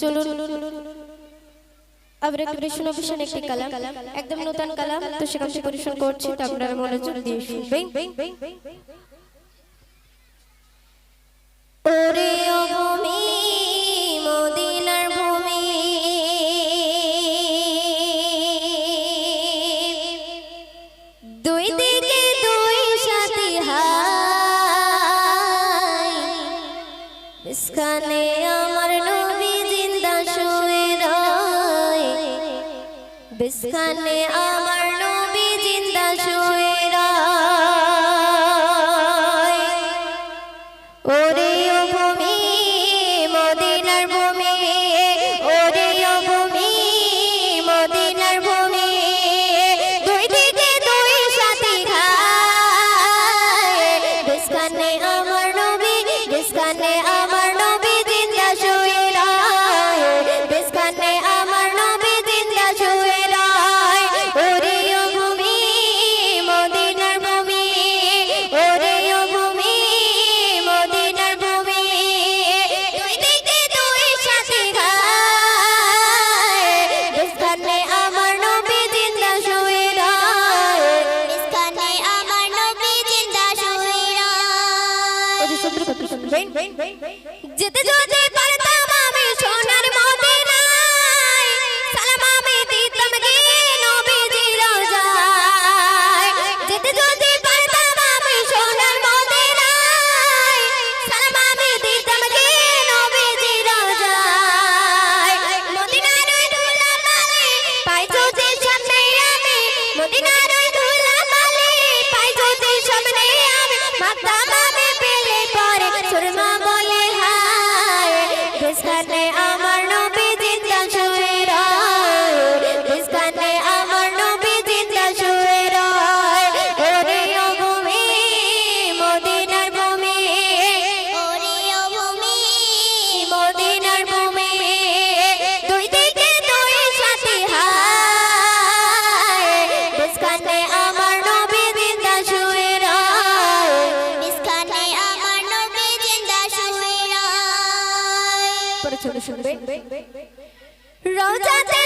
চলুন। আবার কৃষ্ণ একটি কালাম। একদম নতুন কালাম, তো সেখান থেকে করছি, তো আপনারা মনোযোগ দিয়ে শুনবেন। ওরে ভূমি, মদিনার ভূমি, দুই দিকে দুই সাথী হাই। আমার নবী বিস্কানে আমার নবী জিন্দা শুয়ে রয় ওরে ও যেতে যদি পারতাম আমি সোনার মদিনায়, সালাম আমি দিতাম গিয়ে নবীজির রোজায়। যেতে যদি পারতাম আমি সোনার মদিনায়, সালাম আমি দিতাম গিয়ে নবীজির রোজায়। মদিনার ওই ধুলা মালে পাই সামনে আমি, মদিনার ওই ধুলা মালে পাই সামনে আমি পেলে 車 শুনবে? রোজাতে